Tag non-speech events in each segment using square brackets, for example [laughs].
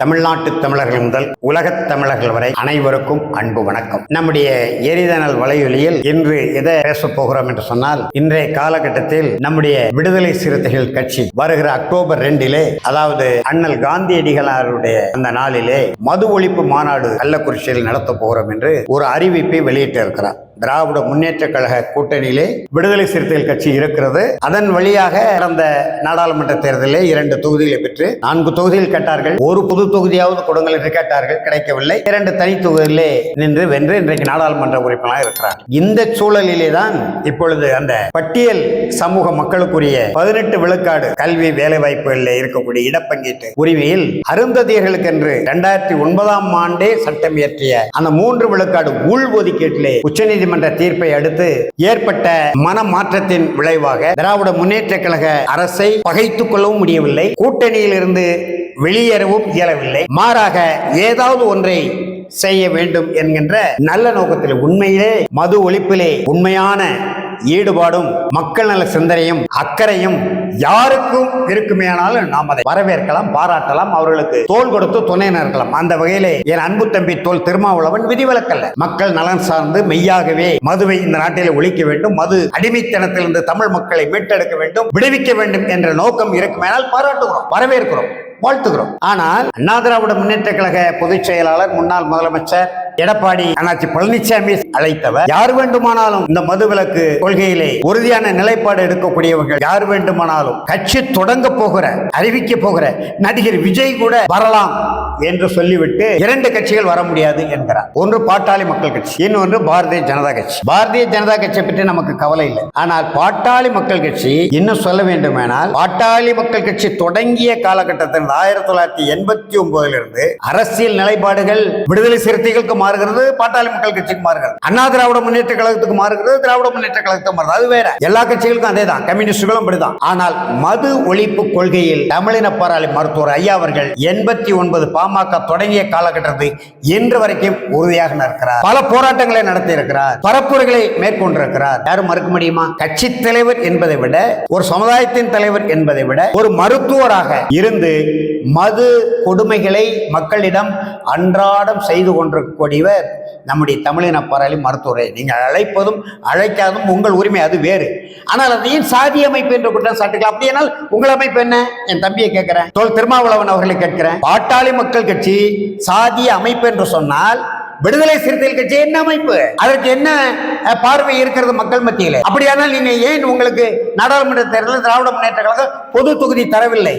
தமிழ்நாட்டு தமிழர்கள் முதல் உலகத் தமிழர்கள் வரை அனைவருக்கும் அன்பு வணக்கம். நம்முடைய எரிதனல் வலையொலியில் இன்று எதை பேச போகிறோம் என்று சொன்னால் இன்றைய காலகட்டத்தில் நம்முடைய விடுதலை சிறுத்தைகள் கட்சி வருகிற அக்டோபர் ரெண்டிலே அதாவது அண்ணல் காந்தியடிகளாருடைய அந்த நாளிலே மது ஒழிப்பு மாநாடு கள்ளக்குறிச்சியில் நடத்தப் போகிறோம் என்று ஒரு அறிவிப்பை வெளியிட்டு இருக்கிறார் திராவிட முன்னேற்ற கழக கூட்டணியிலே விடுதலை சிறுத்தைகள் கட்சி இருக்கிறது. அதன் வழியாக கடந்த நாடாளுமன்ற தேர்தலில் இரண்டு தொகுதிகளை பெற்று நான்கு தொகுதிகள் கேட்டார்கள். ஒரு புது தொகுதியாவது கொடுங்கள் என்று கேட்டார்கள். கிடைக்கவில்லை. இரண்டு தனி தொகுதியிலே நின்று வென்று இன்றைக்கு நாடாளுமன்ற உறுப்பினராக இருக்கிறார். இந்த சூழலிலே தான் இப்பொழுது அந்த பட்டியல் சமூக மக்களுக்குரிய பதினெட்டு விழுக்காடு கல்வி வேலை வாய்ப்புகளில் இருக்கக்கூடிய இடப்பங்கீட்டு உரிமையில் அருந்ததியர்களுக்கு என்று இரண்டாயிரத்தி ஒன்பதாம் ஆண்டே சட்டம் இயற்றிய அந்த மூன்று விழுக்காடு உள் ஒதுக்கீட்டிலே உச்சநீதிமன்ற தீர்ப்பை அடுத்து ஏற்பட்ட மனமாற்றத்தின் விளைவாக திராவிட முன்னேற்ற கழக அரசை பகைத்துக் கொள்ளவும் முடியவில்லை. கூட்டணியில் இருந்து வெளியேறவும் இயலவில்லை. மாறாக ஏதாவது ஒன்றை செய்ய வேண்டும் என்கின்ற நல்ல நோக்கத்தில் உண்மையிலே மது ஒழிப்பிலே உண்மையான ஈடுபாடும் மக்கள் நல சிந்தனையும் அக்கறையும் யாருக்கும் இருக்குமேனாலும் நாம் அதை வரவேற்கலாம் பாராட்டலாம் அவர்களுக்கு தோல் கொடுத்து துணை நிற்கலாம். அந்த வகையிலே என் அன்பு தம்பி தோல் திருமாவளவன் விதிவிலக்கல்ல மக்கள் நலன் சார்ந்து மெய்யாகவே மதுவை இந்த நாட்டில் ஒழிக்க வேண்டும் மது அடிமைத்தனத்திலிருந்து தமிழ் மக்களை மீட்டெடுக்க வேண்டும் விடுவிக்க வேண்டும் என்ற நோக்கம் இருக்குமேனால் பாராட்டுகிறோம் வரவேற்கிறோம். வாழ்த்துகிறோம். ஆனால் அண்ணா திராவிட முன்னேற்ற கழக பொதுச் செயலாளர் முன்னாள் முதலமைச்சர் எடப்பாடி அண்ணாச்சி பழனிசாமி அழைத்தவர். யார் வேண்டுமானாலும் இந்த மதுவிலக்கு கொள்கையிலே உறுதியான நிலைப்பாடு எடுக்கக்கூடியவர்கள் யார் வேண்டுமானாலும் கட்சி தொடங்க போகிற அறிவிக்க போகிற நடிகர் விஜய் கூட வரலாம் என்று சொல்லிவிட்டு இரண்டு கட்சிகள் வர முடியாது என்கிறார். ஒன்று பாட்டாளி மக்கள் கட்சி இன்னொன்று பாரதிய ஜனதா கட்சி. பாரதிய ஜனதா கட்சியை பற்றி நமக்கு கவலை இல்லை. ஆனால் பாட்டாளி மக்கள் கட்சி இன்னும் சொல்ல வேண்டுமானால் பாட்டாளி மக்கள் கட்சி தொடங்கிய காலகட்டத்தில் ஆயிரத்தி தொள்ளாயிரத்தி எண்பத்தி ஒன்பதுல இருந்து அரசியல் நிலைப்பாடுகள் விடுதலை சிறுத்தைகளுக்கு மாறுகிறது பாட்டாளி மக்கள் கட்சிக்கு மாறுகிறது. அண்ணா திராவிட முன்னேற்ற கழகத்துக்கு மாறுகிறது திராவிட முன்னேற்ற கழகத்துக்கு மாறுது அது வேற. எல்லா கட்சிகளுக்கும் அதே தான் கம்யூனிஸ்டுகளும் அப்படிதான். ஆனால் மது ஒழிப்பு கொள்கையில் தமிழின பாராளி மருத்துவர் ஐயா அவர்கள் எண்பத்தி ஒன்பது பாமக தொடங்கிய காலகட்டத்தில் இன்று வரைக்கும் உறுதியாக நிற்கிறார். பல போராட்டங்களை நடத்தி இருக்கிறார் பரப்புரைகளை மேற்கொண்டிருக்கிறார். யாரும் மறுக்க முடியுமா? கட்சி தலைவர் என்பதை விட ஒரு சமுதாயத்தின் தலைவர் என்பதை விட ஒரு மருத்துவராக இருந்து மது கொடுமைகளை மக்களிடம் அன்றாடம் செய்து கொண்டிருக்கக்கூடியவர் நம்முடைய தமிழின போராளி மருத்துவரை. நீங்கள் அழைப்பதும் அழைக்காதும் உங்கள் உரிமை அது வேறு. ஆனால் அதையும் சாதி அமைப்பு என்று குற்றம் அப்படி அப்படியானால் உங்கள் அமைப்பு என்ன? என் தம்பியை கேட்கிறேன். தோல் திருமாவளவன் அவர்களை கேட்கிறேன். பாட்டாளி மக்கள் கட்சி சாதிய அமைப்பு என்று சொன்னால் விடுதலை சிறுத்தைகள் கட்சி என்ன அமைப்பு? அதற்கு என்ன பார்வை இருக்கிறது மக்கள் மத்தியில்? அப்படியானால் நீங்க ஏன் உங்களுக்கு நாடாளுமன்ற தேர்தலில் திராவிட முன்னேற்ற கழகம் பொது தொகுதி தரவில்லை?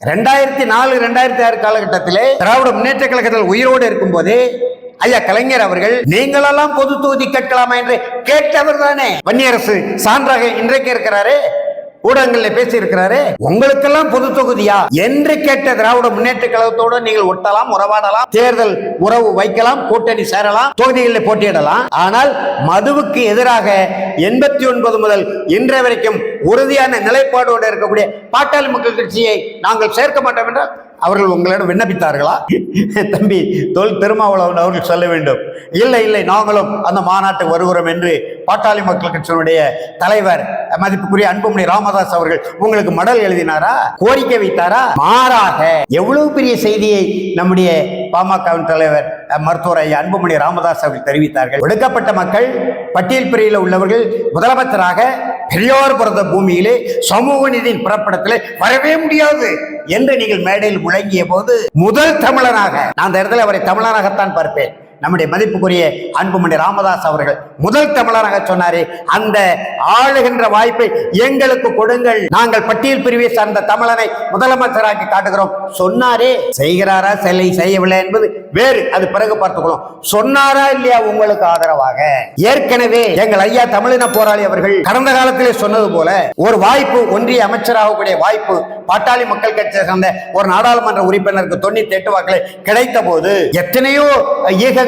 ரெண்டாயிரத்தி நாலு ரெண்டாயிரத்தி ஆறு காலகட்டத்திலே திராவிட முன்னேற்ற கழகத்தில் உயிரோடு இருக்கும்போது ஐயா கலைஞர் அவர்கள் நீங்களெல்லாம் பொது தொகுதி கேட்கலாமா? என்று கேட்டவர் தானே வன்னியரசு சான்றாக இன்றைக்கு இருக்கிறாரே. ஊடகங்களில் பேசியிருக்கிறாரு. உங்களுக்கெல்லாம் பொது தொகுதியா? என்று கேட்ட திராவிட முன்னேற்ற கழகத்தோடு நீங்கள் ஒட்டலாம் உறவாடலாம் தேர்தல் உறவு வைக்கலாம் கூட்டணி சேரலாம் தொகுதிகளில் போட்டியிடலாம். ஆனால் மதுவுக்கு எதிராக எண்பத்தி ஒன்பது முதல் இன்றைய வரைக்கும் உறுதியான நிலைப்பாடோடு இருக்கக்கூடிய பாட்டாளி மக்கள் கட்சியை நாங்கள் சேர்க்க மாட்டோம் என்றால் அவர்கள் உங்களிடம் விண்ணப்பித்தார்களா? [laughs] தம்பி தொல் திருமாவளவன் அவர்கள் சொல்ல வேண்டும். இல்லை இல்லை நாங்களும் அந்த மாநாட்டுக்கு வருகிறோம் என்று பாட்டாளி மக்கள் கட்சியினுடைய தலைவர் மதிப்புக்குரிய அன்புமணி ராமதாஸ் அவர்கள் உங்களுக்கு மடல் எழுதினாரா? கோரிக்கை வைத்தாரா? மாறாக எவ்வளவு பெரிய செய்தியை நம்முடைய பாமகவின் தலைவர் மருத்துவர் ஐயா அன்புமணி ராமதாஸ் அவர்கள் தெரிவித்தார்கள். ஒடுக்கப்பட்ட மக்கள் பட்டியல் பிரிவில் உள்ளவர்கள் முதலமைச்சராக பெரியார் பிறந்த பூமியிலே சமூக நீதியின் பிறப்பிடத்தில் வரவே முடியாது என்று நீங்கள் மேடையில் முழங்கிய போது முதல் தமிழனாக நான் அந்த இடத்துல அவரை தமிழனாகத்தான் பார்ப்பேன். நம்முடைய மதிப்புக்குரிய அன்புமணி ராமதாஸ் அவர்கள் முதல் தமிழராக சொன்னாரே அந்த ஆளுகின்ற வாய்ப்பை எங்களுக்கு கொடுங்கள். நாங்கள் பட்டியல் பிரிவை சார்ந்த தமிழனை முதலமைச்சராக்கி காட்டுகிறோம். சொன்னாரே செய்கிறாரா செல்லை செய்யவில்லை என்பது வேறு அது பிறகு பார்த்துக்கலாம் சொன்னாரா இல்லையா உங்களுக்கு ஆதரவாக? ஏற்கனவே எங்கள் ஐயா தமிழின போராளி அவர்கள் கடந்த காலத்திலே சொன்னது போல ஒரு வாய்ப்பு ஒன்றிய அமைச்சராகக்கூடிய வாய்ப்பு பாட்டாளி மக்கள் கட்சியை சார்ந்த ஒரு நாடாளுமன்ற உறுப்பினருக்கு தொண்ணூத்தி எட்டு வாக்களை கிடைத்த போது எத்தனையோ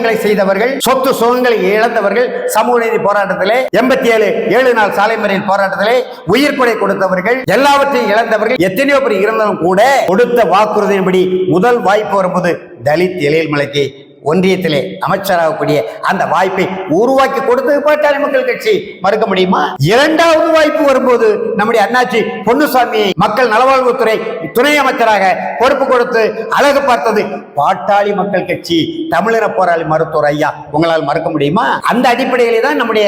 ஈகங்களை செய்தவர்கள் சொத்து சுகங்களை இழந்தவர்கள் சமூக நீதி போராட்டத்திலே எண்பத்தி ஏழு ஏழு நாள் சாலை மறியல் போராட்டத்திலே உயிர் கொடை கொடுத்தவர்கள் எல்லாவற்றையும் இழந்தவர்கள் எத்தனையோ பேர் இருந்தாலும் கூட கொடுத்த வாக்குறுதியின்படி முதல் வாய்ப்பு வரும்போது தலித் இளையல் மலைக்கு ஒன்றியத்திலே அமைச்சராகக்கூடிய அந்த வாய்ப்பை உருவாக்கி கொடுத்தது பாட்டாளி மக்கள் கட்சி. மறுக்க முடியுமா? இரண்டாவது வாய்ப்பு வரும்போது நம்முடைய அண்ணாச்சி பொன்னுசாமியை மக்கள் நலவாழ்வுத்துறை துணை அமைச்சராக பொறுப்பு கொடுத்து அழகு பார்த்தது. பாட்டாளி மக்கள் கட்சி தமிழர போராளி மருத்துவர் ஐயா உங்களால் மறுக்க முடியுமா? அந்த அடிப்படையிலே தான் நம்முடைய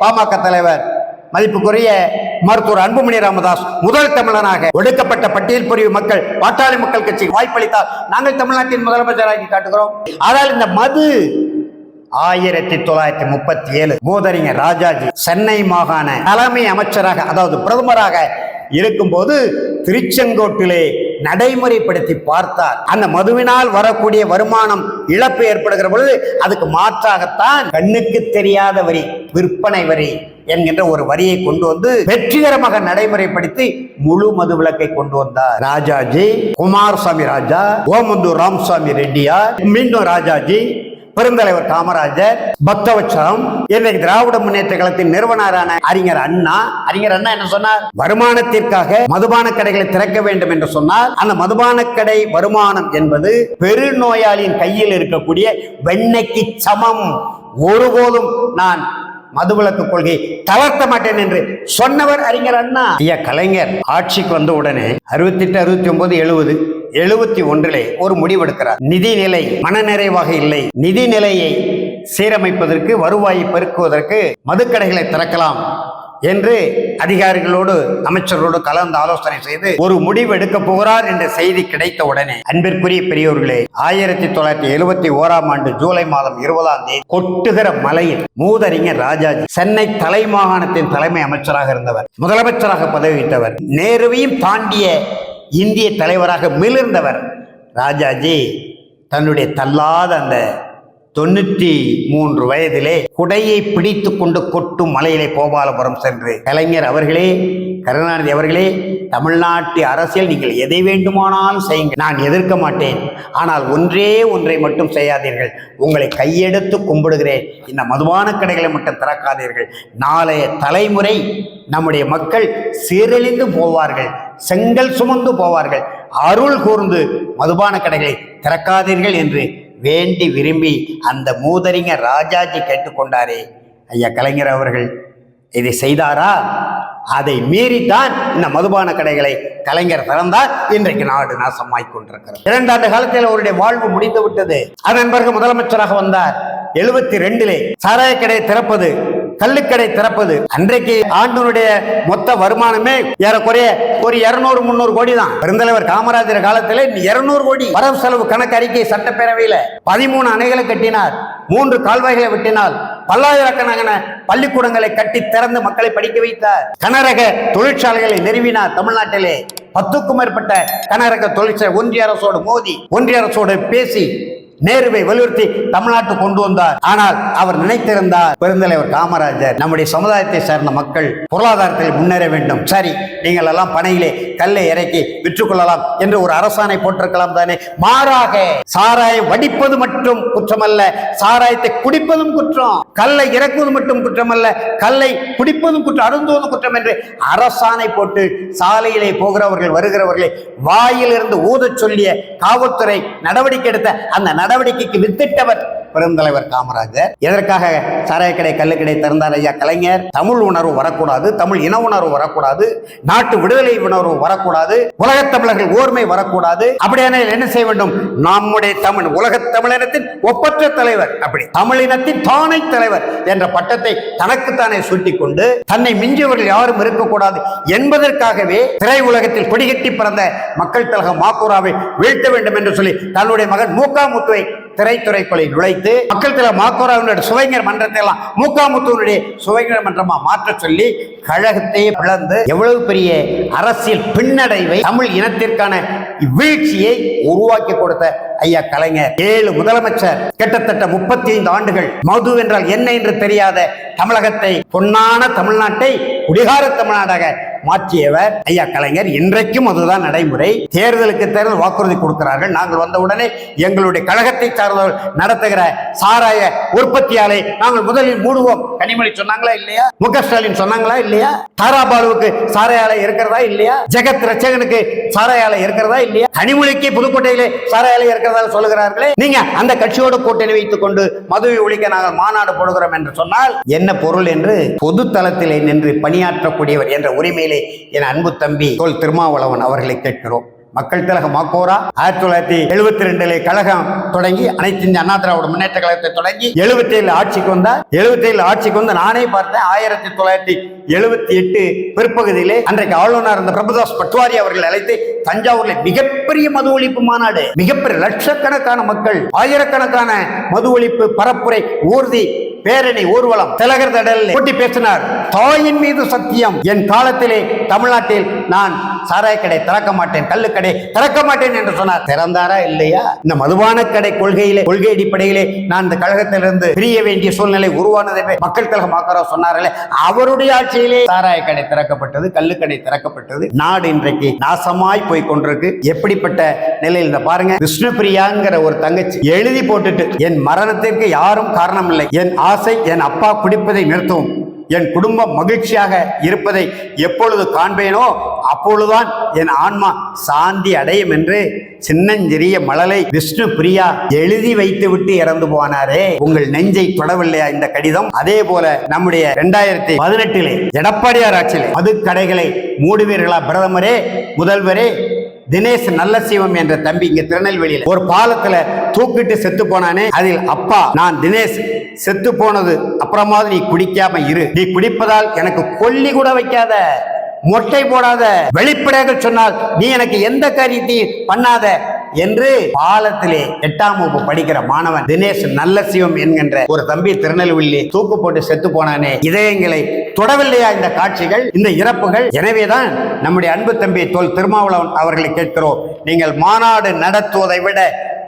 பாமக தலைவர் மதிப்புக்குரிய மருத்துவர் அன்புமணி ராமதாஸ் முதல் தமிழனாக ஒடுக்கப்பட்ட பட்டியல் பிரிவு மக்கள் பாட்டாளி மக்கள் கட்சி வாய்ப்பளித்தால் நாங்கள் தமிழ்நாட்டின் முதலமைச்சராகி காட்டுகிறோம். ஆனால் இந்த மது ஆயிரத்தி தொள்ளாயிரத்தி முப்பத்தி ஏழு மூதறிஞர் ராஜாஜி சென்னை மாகாண தலைமை அமைச்சராக அதாவது பிரதமராக இருக்கும்போது திருச்செங்கோட்டிலே நடைமுறைப்படுத்தி பார்த்தார். அந்த மதுவினால் வரக்கூடிய வருமானம் இழப்பு ஏற்படுகிற பொழுது அதுக்கு மாற்றாகத்தான் கண்ணுக்கு தெரியாத வரி விற்பனை வரி என்கின்ற ஒரு வரியை கொண்டு வந்து வெற்றிகரமாக நடைமுறைப்படுத்தி முழு மது விலக்கை கொண்டு வந்தார். ராஜாஜி குமாரசாமி ராஜா ஓமந்தூர் ராமசாமி ரெட்டியார் மீண்டும் ராஜாஜி பெருந்தலைவர் காமராஜர் பக்தவச்சரம் இன்றைக்கு திராவிட முன்னேற்ற கழகத்தின் நிறுவனரான அறிஞர் அண்ணா. அறிஞர் அண்ணா என்ன சொன்னார்? வருமானத்திற்காக மதுபான கடைகளை திறக்க வேண்டும் என்று சொன்னால் அந்த மதுபான கடை வருமானம் என்பது பெருநோயாளியின் கையில் இருக்கக்கூடிய வெண்ணெய்க்கு சமம். ஒருபோதும் நான் மதுவிலக்கு கொள்கை தளர்த்த மாட்டேன் என்று சொன்னவர் அறிஞர் அண்ணா. ஐயா கலைஞர் ஆட்சிக்கு வந்த உடனே அறுபத்தி எட்டு அறுபத்தி ஒன்பது எழுபது எழுபத்தி ஒன்றிலே ஒரு முடிவெடுக்கிறார். நிதிநிலை மனநிறைவாக இல்லை. நிதிநிலையை சீரமைப்பதற்கு வருவாயை பெருக்குவதற்கு மதுக்கடைகளை திறக்கலாம் என்று அதிகாரிகளோடு அமைச்சரோடு கலந்து ஆலோசனை செய்து ஒரு முடிவு எடுக்க போகிறார் என்ற செய்தி கிடைத்த உடனே. அன்பிற்குரிய பெரியோர்களே ஆயிரத்தி தொள்ளாயிரத்தி எழுபத்தி ஓராம் ஆண்டு ஜூலை மாதம் இருபதாம் தேதி கொட்டுகிற மலையில் மூதறிஞர் ராஜாஜி சென்னை தலைமாகாணத்தின் தலைமை அமைச்சராக இருந்தவர் முதலமைச்சராக பதவியிட்டவர் நேருவையும் தாண்டிய இந்திய தலைவராக மிளிர்ந்தவர் ராஜாஜி தன்னுடைய தள்ளாத அந்த தொண்ணூற்றி மூன்று வயதிலே குடையை பிடித்து கொண்டு கொட்டும் மலையிலே கோபாலபுரம் சென்று கலைஞர் அவர்களே கருணாநிதி அவர்களே தமிழ்நாட்டு அரசியல் நீங்கள் எதை வேண்டுமானாலும் செய்யுங்கள் நான் எதிர்க்க மாட்டேன். ஆனால் ஒன்றே ஒன்றை மட்டும் செய்யாதீர்கள். உங்களை கையெடுத்து கும்பிடுகிறேன். இந்த மதுபான கடைகளை மட்டும் திறக்காதீர்கள். நாளைய தலைமுறை நம்முடைய மக்கள் சீரழிந்து போவார்கள். செங்கல் சுமந்து போவார்கள். அருள் கூர்ந்து மதுபான கடைகளை திறக்காதீர்கள் என்று வேண்டி விரும்பி அந்த மூதறிஞர் ராஜாஜி கேட்டுக்கொண்டாரே. ஐயா கலைஞர் அவர்கள் இதை செய்தாரா? அதை மீறித்தான் இந்த மதுபான கடைகளை கலைஞர் திறந்தார். இன்றைக்கு நாடு நாசமாய் கொண்டிருக்கிறது. இரண்டாண்டு காலத்தில் அவருடைய வாழ்வு முடிந்து விட்டது. அதன் பிறகு முதலமைச்சராக வந்தார். எழுபத்தி ரெண்டிலே சாராய கடையை திறப்பது கள்ளுக்கடை திறப்பது. அன்றைக்கு ஆண்டினுடைய மொத்த வருமானமே ஏறக்குறைய ஒரு இருநூறு முந்நூறு கோடி தான். பெருந்தலைவர் காமராஜர் காலத்தில் இருநூறு கோடி. வரவு செலவு கணக்கு அறிக்கை சட்டப்பேரவையில் பதிமூணு அணைகளை கட்டினார். மூன்று கால்வாய்களை வெட்டினால் பல்லாயிரக்கணக்கான பள்ளிக்கூடங்களை கட்டி திறந்து மக்களை படிக்க வைத்தார். கனரக தொழிற்சாலைகளை நிறுவினார் தமிழ்நாட்டிலே. பத்துக்கும் மேற்பட்ட கனரக தொழிற்சாலை ஒன்றிய அரசோடு மோதி ஒன்றிய அரசோடு பேசி நேருவை வலியுறுத்தி தமிழ்நாட்டு கொண்டு வந்தார். ஆனால் அவர் நினைத்திருந்தார் பெருந்தலைவர் காமராஜர் நம்முடைய சமுதாயத்தை சேர்ந்த மக்கள் பொருளாதாரத்தில் முன்னேற வேண்டும். சரி நீங்கள் எல்லாம் பனையிலே கல்லை இறக்கி விற்றுக்கொள்ளலாம் என்று ஒரு அரசாணை போட்டிருக்கலாம் தானே. மாறாக சாராயம் வடிப்பது மட்டும் குற்றமல்ல சாராயத்தை குடிப்பதும் குற்றம். கல்லை இறக்குவது மட்டும் குற்றமல்ல கல்லை குடிப்பதும் குற்றம் அருந்துவதும் குற்றம் என்று அரசாணை போட்டு சாலையிலே போகிறவர்கள் வருகிறவர்களை வாயிலிருந்து ஊதச் சொல்லிய காவல்துறை நடவடிக்கை எடுத்த அந்த நடவடிக்கைக்கு வித்திட்டவர் பெருந்தலைவர் காமராஜர். எதற்காக சாராயக்கடை கல்லுக்கடை திறந்தார் ஐயா கலைஞர்? தமிழ் உணர்வு வரக்கூடாது தமிழ் இன உணர்வு வரக்கூடாது நாட்டு விடுதலை உணர்வு வரக்கூடாது உலகத் தமிழர்கள் ஓர்மை வரக்கூடாது. அப்படியான என்ன செய்ய வேண்டும்? நம்முடைய தமிழ் உலகத் தமிழினத்தின் ஒப்பற்ற தலைவர் அப்படி தமிழினத்தின் தானை தலைவர் என்ற பட்டத்தை தனக்குத்தானே சூட்டிக் கொண்டு தன்னை மிஞ்சியவர்கள் யாரும் இருக்கக்கூடாது என்பதற்காகவே திரை உலகத்தில் கொடிகட்டி பிறந்த மக்கள் கழகம் மாக்கூராவை வீழ்த்த வேண்டும் என்று சொல்லி தன்னுடைய மகன் மூக்கா முத்துவை திரைத்துறைக்குள்ளே நுழைத்து மக்கள் தில மாக்கோராவினுடைய சுவைஞர் மன்றத்தை எல்லாம் மூக்காமுத்துவனுடைய சுவைஞர் மன்றமா மாற்ற சொல்லி கழகத்தையே பிளந்து எவ்வளவு பெரிய அரசியல் பின்னடைவை தமிழ் இனத்திற்கான வீழ்ச்சியை உருவாக்கி கொடுத்த ஐயா கலைஞர். ஏழு முதலமைச்சர். கிட்டத்தட்ட முப்பத்தி ஐந்து ஆண்டுகள். மது என்றால் என்ன என்று தெரியாத தமிழகத்தை பொன்னான தமிழ்நாட்டை குடிகார தமிழ்நாடாக மாற்றியவர் ஐயா கலைஞர். இன்றைக்கும் அதுதான் நடைமுறை. தேர்தலுக்கு தேர்தல் வாக்குறுதி கொடுக்கிறார்கள். நாங்கள் வந்த உடனே எங்களுடைய கழகத்தை சார்ந்தவர்கள் நடத்துகிற சாராய உற்பத்தி ஆலை நாங்கள் முதலில் மூடுவோம். கனிமொழி சொன்னாங்களா இல்லையா? மு ஸ்டாலின் சொன்னாங்களா இல்லையா? தாராபாலுவுக்கு சாராய ஆலை இருக்கிறதா இல்லையா? ஜெகத் ரச்சகனுக்கு சாராய ஆலை இருக்கிறதா இல்லையா கனிமொழிக்கு புதுக்கோட்டையிலே சாராய ஆலை இருக்கிறதா சொல்லுகிறார்களே. நீங்க அந்த கட்சியோடு கூட்டணி வைத்துக் கொண்டு மதுவை ஒழிக்க நாங்கள் மாநாடு போடுகிறோம் என்று சொன்னால் என்ன பொருள் என்று பொது தளத்திலே நின்று பணியாற்றக்கூடியவர் என்ற உரிமையிலே என் அன்பு தம்பி தோல் திருமாவளவன் அவர்களை கேட்கிறோம். மக்கள் திலகம் மாக்கோரா ஆயிரத்தி தொள்ளாயிரத்தி எழுபத்தி ரெண்டுல கழகம் தொடங்கி அனைத்து இந்திய அண்ணா திராவிட முன்னேற்ற கழகத்தை தொடங்கி எழுபத்தி ஏழு ஆட்சிக்கு வந்தார். எழுபத்தி ஏழு ஆட்சிக்கு வந்து நானே பார்த்தேன். ஆயிரத்தி தொள்ளாயிரத்தி எழுபத்தி எட்டு பிற்பகுதியிலே அன்றைக்கு ஆளுநர் இருந்த பிரபுதாஸ் பட்வாரி அவர்கள் அழைத்து தஞ்சாவூர்ல மிகப்பெரிய மது ஒழிப்பு மாநாடு மிகப்பெரிய லட்சக்கணக்கான மக்கள் ஆயிரக்கணக்கான மது ஒழிப்பு பரப்புரை ஊர்தி பேரணி ஊர்வலம் திலகர் தடல் கூட்டி பேசினார். தாயின் மீது சத்தியம். என் காலத்திலே தமிழ்நாட்டில் நான் சாராய கடை திறக்க மாட்டேன் கல்லு கடை திறக்க மாட்டேன் என்று சொன்னார். திறந்தாரா இல்லையா? இந்த மதுபான கடை கொள்கையிலே கொள்கை அடிப்படையிலே நான் இந்த கழகத்திலிருந்து பிரிய வேண்டிய சூழ்நிலை உருவானது மக்கள் கழகம் ஆக்கிறோம் சொன்னார்களே. அவருடைய ஆட்சியிலே சாராய கடை திறக்கப்பட்டது கல்லுக்கடை திறக்கப்பட்டது. நாடு இன்றைக்கு நாசமாய் போய் கொண்டிருக்கு. எப்படிப்பட்ட நிலையில் பாருங்க. விஷ்ணுபிரியாங்கிற ஒரு தங்கச்சி எழுதி போட்டுட்டு என் மரணத்திற்கு யாரும் காரணம் இல்லை என் ஆசை என் அப்பா குடிப்பதை நிறுத்தும். என் குடும்பம் மகிழ்ச்சியாக இருப்பதை எப்பொழுது காண்பேனோ அப்பொழுதுதான் என் ஆன்மா சாந்தி அடையும் என்று சின்னஞ்சிறிய மழலை விஷ்ணு பிரியா எழுதி வைத்துவிட்டு இறந்து போனாரே. உங்கள் நெஞ்சை தொடவில்லையா இந்த கடிதம்? அதே போல நம்முடைய இரண்டாயிரத்தி பதினெட்டிலே எடப்பாடியார் ஆட்சியிலே மது கடைகளை மூடுவீர்களா பிரதமரே? முதல்வரே தினேஷ் நல்ல சிவம் என்ற தம்பி இங்க திருநெல்வேலியில ஒரு பாலத்துல தூக்கிட்டு செத்து போனானே. அதில் அப்பா நான் தினேஷ் செத்து போனது அப்புறமாவது நீ குடிக்காம இரு. நீ குடிப்பதால் எனக்கு கொல்லி கூட வைக்காத. மொட்டை போடாத. வெளிப்படையாக சொன்னால் நீ எனக்கு எந்த காரியத்தையும் பண்ணாத என்று பாலத்திலே எட்டாம் வகுப்பு படிக்கிற மாணவன் தினேஷ் நல்ல சிவம் என்கின்ற ஒரு தம்பி திருநெல்வேலி தூக்கு போட்டு செத்து போனானே. இதயங்களை தொடவில்லையா இந்த காட்சிகள் இந்த இறப்புகள்? எனவேதான் நம்முடைய அன்பு தம்பி தொல் திருமாவளவன் அவர்களை கேட்கிறோம். நீங்கள் மாநாடு நடத்துவதை விட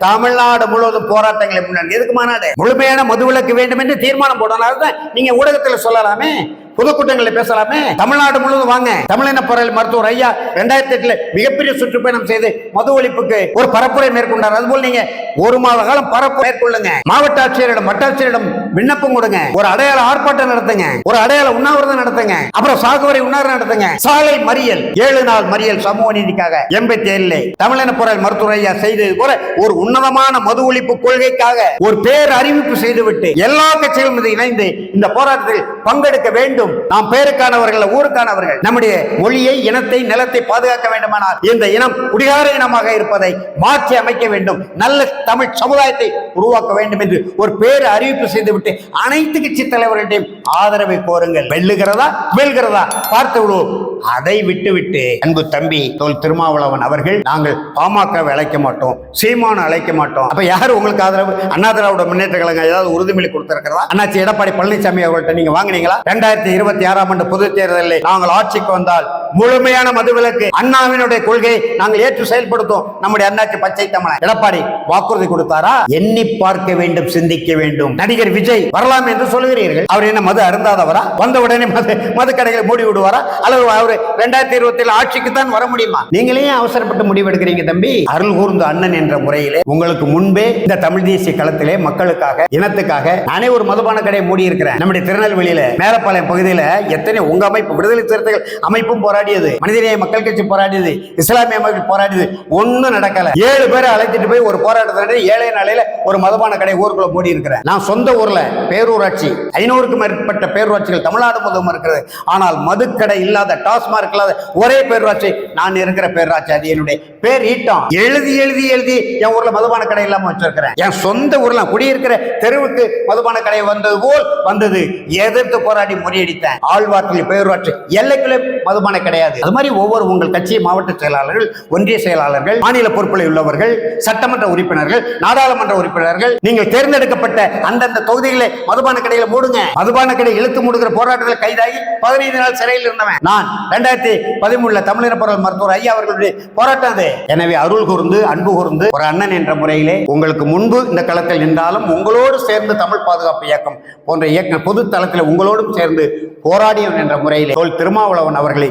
தமிழ்நாடு முழுவதும் போராட்டங்களை முன்னாடி எதுக்கு மாநாடு? முழுமையான மதுவிலக்கு வேண்டும் என்று தீர்மானம் போடலாம் தான் நீங்க ஊடகத்தில் சொல்லலாமே பொதுக்கூட்டங்களில் பேசலாமே. தமிழ்நாடு முழுவதும் வாங்க. தமிழின பொருள் மருத்துவர் ஐயா ரெண்டாயிரத்தி எட்டுல மிகப்பெரிய சுற்றுப்பயணம் செய்து மது ஒழிப்புக்கு ஒரு பரப்புரை மேற்கொண்டார். அதுபோல் நீங்க ஒரு மாத காலம் பரப்பு மேற்கொள்ளுங்க. மாவட்ட ஆட்சியரிடம் வட்டாட்சியரிடம் விண்ணப்பம் கொடுங்க. ஒரு அடையாள ஆர்ப்பாட்டம் நடத்துங்க. ஒரு அடையாள உண்ணாவிரதம் நடத்துங்க. அப்புறம் சாகுவரை உண்ணாவிரதம் நடத்துங்க. சாலை மறியல். ஏழு நாள் மறியல் சமூக நீதிக்காக எண்பத்தி ஏழுல தமிழன பொருள் மருத்துவரையா செய்தது போல ஒரு உன்னதமான மது ஒழிப்பு கொள்கைக்காக ஒரு பேர் அறிவிப்பு செய்துவிட்டு எல்லா கட்சிகளும் இணைந்து இந்த போராட்டத்தில் பங்கெடுக்க வேண்டும். நாம் பேருக்கானவர்கள் ஊருக்கானவர்கள் நம்முடைய மொழியை இனத்தை நிலத்தை பாதுகாக்க வேண்டுமானால் இந்த இனம் குடிகார இனமாக இருப்பதை மாற்றி அமைக்க வேண்டும். நல்ல தமிழ் சமுதாயத்தை உருவாக்க வேண்டும் என்று ஒரு பேர் அறிவிப்பு செய்துவிட்டு அனைத்து கட்சி தலைவர்களிடையும் ஆதரவை கோருங்கள். வெல்லுகிறதா? வெல்கிறதா? பார்த்து விடுவோம் அதை விட்டுவிட்டு அன்பு தம்பி தோல் திருமாவளவன் அவர்கள் நாங்கள் பாமகவை அழைக்க மாட்டோம் சீமானை அழைக்க மாட்டோம். அப்ப யார் உங்களுக்கு ஆதரவு? அண்ணா திராவிட முன்னேற்ற கழகம் ஏதாவது உறுதிமொழி கொடுத்திருக்கிறதா? அண்ணாச்சி எடப்பாடி பழனிசாமி அவர்கள்ட்ட நீங்க வாங்குனீங்களா? ரெண்டாயிரத்தி இருபத்தி ஆறாம் ஆண்டு பொது தேர்தலில் நாங்கள் ஆட்சிக்கு வந்தால் முழுமையான மதுவிலக்கு அண்ணாவினுடைய கொள்கை நாங்கள் ஏற்று செயல்படுத்தும் நம்முடைய அண்ணாச்சி பச்சை தமிழன். எடப்பாடி வாக்குறுதி கொடுத்தாரா? எண்ணி பார்க்க வேண்டும் சிந்திக்க வேண்டும். நடிகர் விஜய் வரலாம் என்று சொல்லுகிறீர்கள். அவர் என்ன மது அருந்தாதவரா? வந்த உடனே மது மது கடைகளை மூடி விடுவாரா? அல்லது அவர் ரெண்டாயிரத்தி இருபத்தி ஏழு ஆட்சிக்கு தான் வர முடியுமா? நீங்களே அவசரப்பட்டு முடிவெடுக்கிறீங்க தம்பி? அருள் கூர்ந்த அண்ணன் என்ற முறையிலே உங்களுக்கு முன்பே இந்த தமிழ் தேசிய களத்திலே மக்களுக்காக இனத்துக்காக நானே ஒரு மதுபான கடையை மூடி இருக்கிறேன் நம்முடைய திருநெல்வேலியில மேலப்பாளையம் பகுதியில எத்தனை உங்க அமைப்பு விடுதலை சிறுத்தைகள் அமைப்பும் போற போராடியது. மனிதநேய மக்கள் கட்சி போராடியது. இஸ்லாமிய மக்கள் போராடியது. ஒன்றும் நடக்கல. ஏழு பேரை அழைத்துட்டு போய் ஒரு போராட்டத்தை ஏழை நாளையில ஒரு மதுபான கடை ஊருக்குள்ள மூடி இருக்கிறேன் நான் சொந்த ஊர்ல பேரூராட்சி ஐநூறுக்கும் மேற்பட்ட பேரூராட்சிகள் தமிழ்நாடு முழுவதும் இருக்கிறது. ஆனால் மதுக்கடை இல்லாத டாஸ்மார்க் இல்லாத ஒரே பேரூராட்சி நான் இருக்கிற பேரூராட்சி அது என்னுடைய பேர் ஈட்டம். எழுதி எழுதி எழுதி என் ஊர்ல மதுபான கடை இல்லாம வச்சிருக்கிறேன். என் சொந்த ஊர்ல குடியிருக்கிற தெருவுக்கு மதுபான கடை வந்தது போல் வந்தது. எதிர்த்து போராடி முறியடித்தேன். ஆழ்வார்த்தில் பேரூராட்சி எல்லைக்குள்ளே மதுபான கடை கிடையாது. அது மாதிரி ஒவ்வொரு உங்கள் கட்சி மாவட்ட செயலாளர்கள் ஒன்றிய செயலாளர்கள் மாநில பொறுப்பில் உள்ளவர்கள் சட்டமன்ற உறுப்பினர்கள் நாடாளுமன்ற உறுப்பினர்கள் நீங்கள் தேர்ந்தெடுக்கப்பட்ட அந்தந்த தொகுதிகளை மதுபான கடையில மூடுங்க. மதுபான கடை இழுத்து மூடுகிற போராட்டத்தில் கைதாகி பதினைந்து நாள் சிறையில் இருந்தவன். நான் ரெண்டாயிரத்தி பதிமூணுல தமிழின பொருள் மருத்துவர் ஐயா அவர்களுடைய போராட்டம் அது. எனவே அருள் கூர்ந்து அன்பு கூர்ந்து ஒரு அண்ணன் என்ற முறையிலே உங்களுக்கு முன்பு இந்த களத்தில் நின்றாலும் உங்களோடு சேர்ந்து தமிழ் பாதுகாப்பு இயக்கம் போன்ற இயக்க பொது தளத்தில் உங்களோடும் சேர்ந்து போராடியவன் என்ற முறையிலே தோல் திருமாவளவன் அவர்களை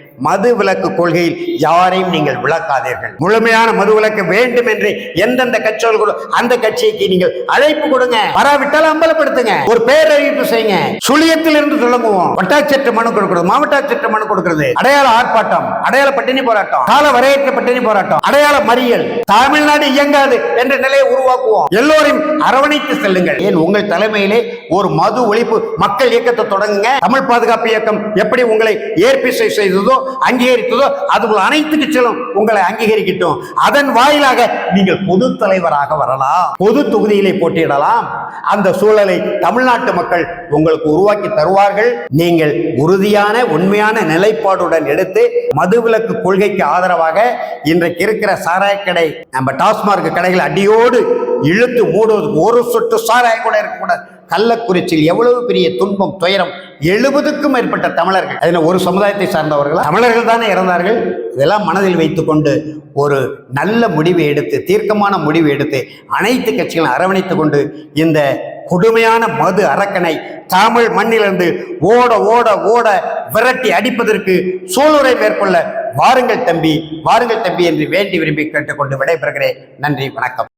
மது விலக்கு கொள்கையில் யாரையும் நீங்கள் விளக்காதீர்கள். முழுமையான மது விலக்கு வேண்டும் என்று எந்தெந்த கட்சிகள் அந்த கட்சிக்கு நீங்கள் அழைப்பு கொடுங்க. வராவிட்டால் அம்பலப்படுத்துங்க. ஒரு பேரறிவிப்பு செய்யுங்க. சுழியத்தில் இருந்து தொடங்குவோம் வட்டாட்சியற்ற மனு கொடுக்கிறது மாவட்ட ஆட்சியற்ற மனு கொடுக்கிறது. அடையாள ஆர்ப்பாட்டம். அடையாள பட்டினி போராட்டம். கால வரையற்ற பட்டினி போராட்டம். அடையாள மறியல். தமிழ்நாடு இயங்காது என்ற நிலையை உருவாக்குவோம். எல்லோரையும் அரவணைத்து செல்லுங்கள். ஏன் உங்கள் தலைமையிலே ஒரு மது ஒழிப்பு மக்கள் இயக்கத்தை தொடங்குங்க? தமிழ் பாதுகாப்பு இயக்கம் எப்படி உங்களை ஏற்பிசை செய்ததோ அங்கீகரித்ததோ அது அனைத்து கட்சிகளும் உங்களை அங்கீகரிக்கட்டும். அதன் வாயிலாக நீங்கள் பொது தலைவராக வரலாம். பொது தொகுதியிலே போட்டியிடலாம். அந்த சூழலை தமிழ்நாட்டு மக்கள் உங்களுக்கு உருவாக்கி தருவார்கள். நீங்கள் உறுதியான உண்மையான நிலைப்பாடுடன் எடுத்து மதுவிலக்கு கொள்கைக்கு ஆதரவாக இன்றைக்கு இருக்கிற சாராய கடை நம்ம டாஸ்மார்க் கடைகள் அடியோடு இழுத்து மூடுவதுக்கு ஒரு சொட்டு சாராயம் கூட இருக்கக்கூடாது. கள்ளக்குறிச்சியில் எவ்வளவு பெரிய துன்பம் துயரம் எழுபதுக்கும் மேற்பட்ட தமிழர்கள். அதில் ஒரு சமுதாயத்தை சார்ந்தவர்கள்? தமிழர்கள் தானே இறந்தார்கள்? இதெல்லாம் மனதில் வைத்துக்கொண்டு ஒரு நல்ல முடிவை எடுத்து தீர்க்கமான முடிவு எடுத்து அனைத்து கட்சிகளும் அரவணைத்துக் கொண்டு இந்த கொடுமையான மது அரக்கனை தமிழ் மண்ணிலிருந்து ஓட ஓட ஓட விரட்டி அடிப்பதற்கு சூளுரை மேற்கொள்ள வாருங்கள் தம்பி வாருங்கள் தம்பி என்று வேண்டி விரும்பி கேட்டுக்கொண்டு விடைபெறுகிறேன். நன்றி வணக்கம்.